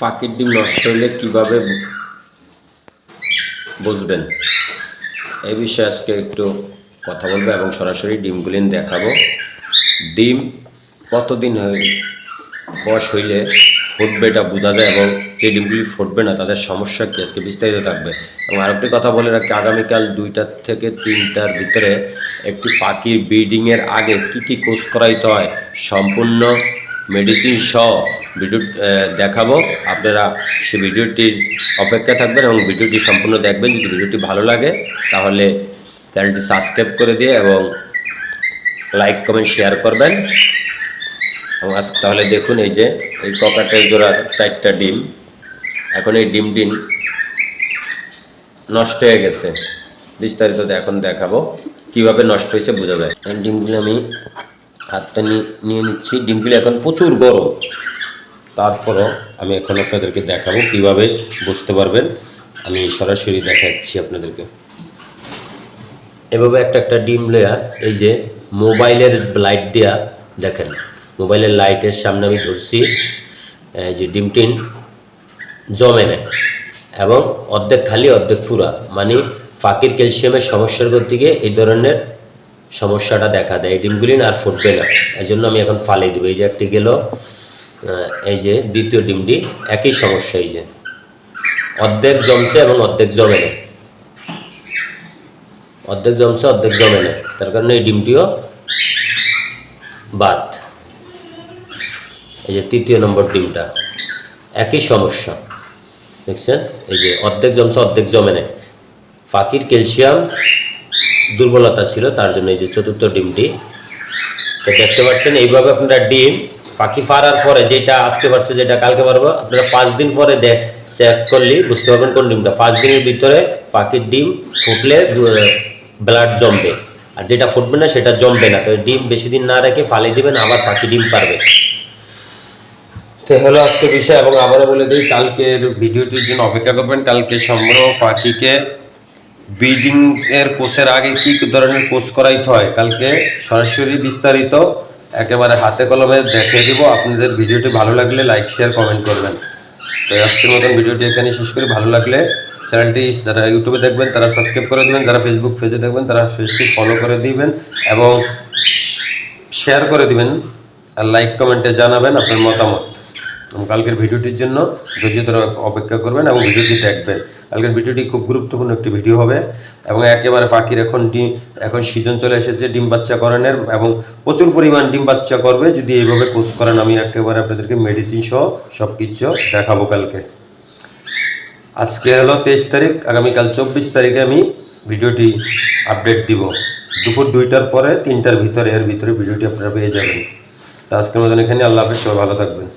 ফাঁকির ডিম নষ্ট হলে কীভাবে বুঝবেন? এই বিষয়ে আজকে একটু কথা বলব এবং সরাসরি ডিমগুলি দেখাবো। ডিম কতদিন হয়ে বয়স হইলে ফুটবে এটা বোঝা যায় এবং যে ডিমগুলি ফুটবে না, তাদের সমস্যা কি? আজকে বিস্তারিত থাকবে। এবং আরেকটি কথা বলে রাখি, আগামীকাল দুইটার থেকে তিনটার ভিতরে একটি পাখির ব্রিডিংয়ের আগে কি কি কোর্স করাইতে হয়? সম্পূর্ণ মেডিসিন সহ ভিডিও দেখাবো। আপনারা সে ভিডিওটির অপেক্ষা থাকবেন এবং ভিডিওটি সম্পূর্ণ দেখবেন। যদি ভিডিওটি ভালো লাগে, তাহলে চ্যানেলটি সাবস্ক্রাইব করে দিয়ে এবং লাইক, কমেন্ট, শেয়ার করবেন। এবং আজ তাহলে দেখুন এই যে, এই ককাটের জোড়ার চারটা ডিম। এখন এই ডিম ডিম নষ্ট হয়ে গেছে। বিস্তারিত এখন দেখাবো। কীভাবে নষ্ট হয়েছে বোঝা যায়। ডিমগুলি আমি হাতটা নিয়ে নিচ্ছি। ডিমগুলি এখন প্রচুর গরম। তারপরও আমি এখন আপনাদেরকে দেখাবো কীভাবে বুঝতে পারবেন। আমি সরাসরি দেখাচ্ছি আপনাদেরকে। এভাবে একটা একটা ডিম লেয়ার এই যে মোবাইলের লাইট দেয়া, দেখেন। মোবাইলের লাইটের সামনে আমি ধরছি যে ডিমটিন জমে নেয় এবং অর্ধেক খালি, অর্ধেক ফুরা। মানে ফাঁকির ক্যালসিয়ামের সমস্যার দিকে এই ধরনের সমস্যাটা দেখা দেয়। ডিমগুলি আর ফুটবে না। এই জন্য আমি এখন ফালে দিব। এই যে একটি গেল এই যে দ্বিতীয় ডিমটি, একই সমস্যা এই যে। অর্ধেক জমছে এবং অর্ধেক জমে নেয় অর্ধেক জমছে, অর্ধেক জমে নেয় তার কারণে এই ডিমটিও বাদ। এই যে তৃতীয় নম্বর ডিমটা, একই সমস্যা। দেখছেন? এই যে অর্ধেক জমছে, অর্ধেক জমে নেয় পাখির ক্যালসিয়াম দুর্বলতা ছিল, তার জন্য এই যে চতুর্থ ডিমটি। তো দেখতে পাচ্ছেন, এইভাবে আপনারা ডিম পাখি পারার পরে যেটা আজকে পারছে, যেটা কালকে পারব, আপনারা পাঁচ দিন পরে দেখ চেক করলে বুঝতে পারবেন কোন ডিমটা। পাঁচ দিনের ভিতরে পাখির ডিম ফুটলে ব্লাড জমবে। আর যেটা ফুটবে না, সেটা জমবে না। তো ডিম বেশি দিন না রেখে ফালিয়ে দিবেন, আবার পাখি ডিম পারবে। তো হলো আজকে বিষয়, এবং আবারও বলে দিই, কালকের ভিডিওটির জন্য অপেক্ষা করবেন। কালকে সম্পূর্ণ পাখিকে ব্রিডিং এর কোর্সের আগে কি ধরনের কোর্স করাইতে হয়? কালকে সরাসরি বিস্তারিত একেবারে হাতে কলমে দেখিয়ে দিব। আপনাদের ভিডিওটি ভালো লাগলে লাইক শেয়ার কমেন্ট করবেন। তো আজকের মতন ভিডিওটি এখানে শেষ করি। ভালো লাগলে চ্যানেলটি যারা ইউটিউবে দেখবেন, তারা সাবস্ক্রাইব করে দেবেন। যারা ফেসবুক পেজে দেখবেন, তারা ফেসবুক ফলো করে দিবেন এবং শেয়ার করে দিবেন। আর লাইক কমেন্টে জানাবেন আপনার মতামত। কালকের ভিডিওটির জন্য ধৈর্য ধরে অপেক্ষা করবেন এবং ভিডিওটি দেখবেন। কালকের ভিডিওটি খুব গুরুত্বপূর্ণ একটি ভিডিও হবে এবং একেবারে পাখির এখন ডিম, এখন সিজন চলে এসেছে ডিম বাচ্চা করানোর এবং প্রচুর পরিমাণ ডিম বাচ্চা করবে। যদি এইভাবে কোর্স করেন, আমি একেবারে আপনাদেরকে মেডিসিন সহ সব কিছু দেখাবো কালকে। আজকে হলো তেইশ তারিখ, আগামীকাল চব্বিশ তারিখে আমি ভিডিওটি আপডেট দিব। দুপুর দুইটার পরে তিনটার ভিতরে, এর ভিতরে ভিডিওটি আপনারা পেয়ে যাবেন। তো আজকের মতন এখানে আল্লাহ হাফেজ, সবাই ভালো থাকবেন।